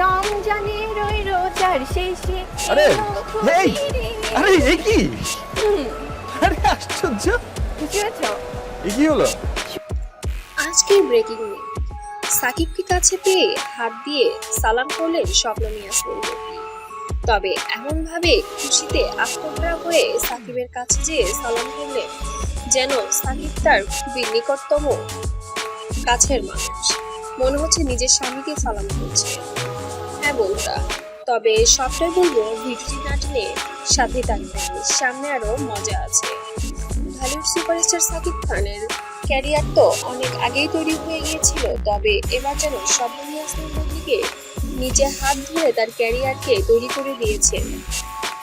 রমজানের ওই রোজার শেষে আরে এই আরে এ কি? আরে আশ্চর্য। এ কি হলো? আজকের ব্রেকিং নিউজ সাকিবকে কাছে পেয়ে হাত দিয়ে সালাম করলেন স্বপ্ন বুবলি। তবে এমনভাবে খুশিতে আত্মভরা হয়ে সাকিবের কাছে যেয়ে সালাম করলেন যেন সাকিব তার খুবই নিকটতম কাছের মানুষ। মনে হচ্ছে নিজের স্বামীকে সালাম করছে। হ্যাঁ বন্ধুরা তবে সবটাই বলব ভিডিওটি না টেনে সাথে থাকবেন। সামনে আরও মজা আছে। ঢালিউড সুপারস্টার সাকিব খানের ক্যারিয়ার তো অনেক আগেই তৈরি হয়ে গিয়েছিল, তবে এবার যেন ইয়াসমিন বুবলিকে নিজের হাত ধরে তার ক্যারিয়ারকে তৈরি করে দিয়েছেন।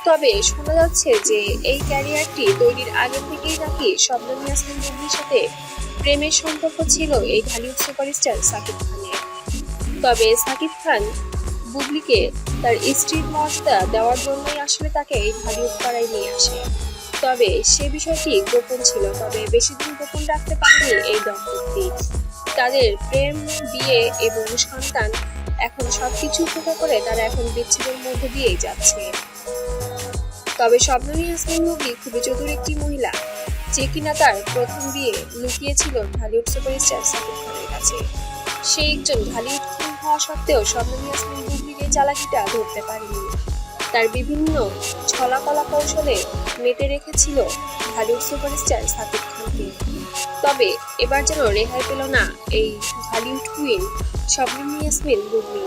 তবে শোনা যাচ্ছে যে এই ক্যারিয়ারটি তৈরির আগে থেকেই নাকি ইয়াসমিন বুবলির সাথে প্রেমের সম্পর্ক ছিল এই ঢালিউড সুপারস্টার সাকিব খানের। তবে সাকিব খান বুবলিকে তার স্ত্রীর মর্যাদা দেওয়ার জন্যই আসলে তাকে এই ঢালিউড পাড়ায় নিয়ে আসে। তবে সে বিষয়টি গোপন ছিল, তবে বেশি দিন গোপন রাখতে পারেনি এই দম্পতি। তাদের প্রেম, বিয়ে এবং সন্তান এখন সবকিছু উপেক্ষা করে তারা এখন বিচ্ছেদের মধ্যে দিয়েই যাচ্ছে। তবে শবনম ইয়াসমিন মুভি খুবই চতুর একটি মহিলা, যে কিনা তার প্রথম বিয়ে লুকিয়েছিল ঢালিউড সুপারস্টার সাকিব খানের কাছে। সে একজন ঢালিউড হওয়া সত্ত্বেও শবনম ইয়াসমিন এই চালাকিটা ধরতে পারেনি। তার বিভিন্ন ছলাকলা কৌশলে মেতে রেখেছিল ঢালিউড সুপারস্টার সাকিব খানকে। তবে এবার যেন রেহাই পেল না এই ঢালিউড কুইন শবনম ইয়াসমিন বুবলি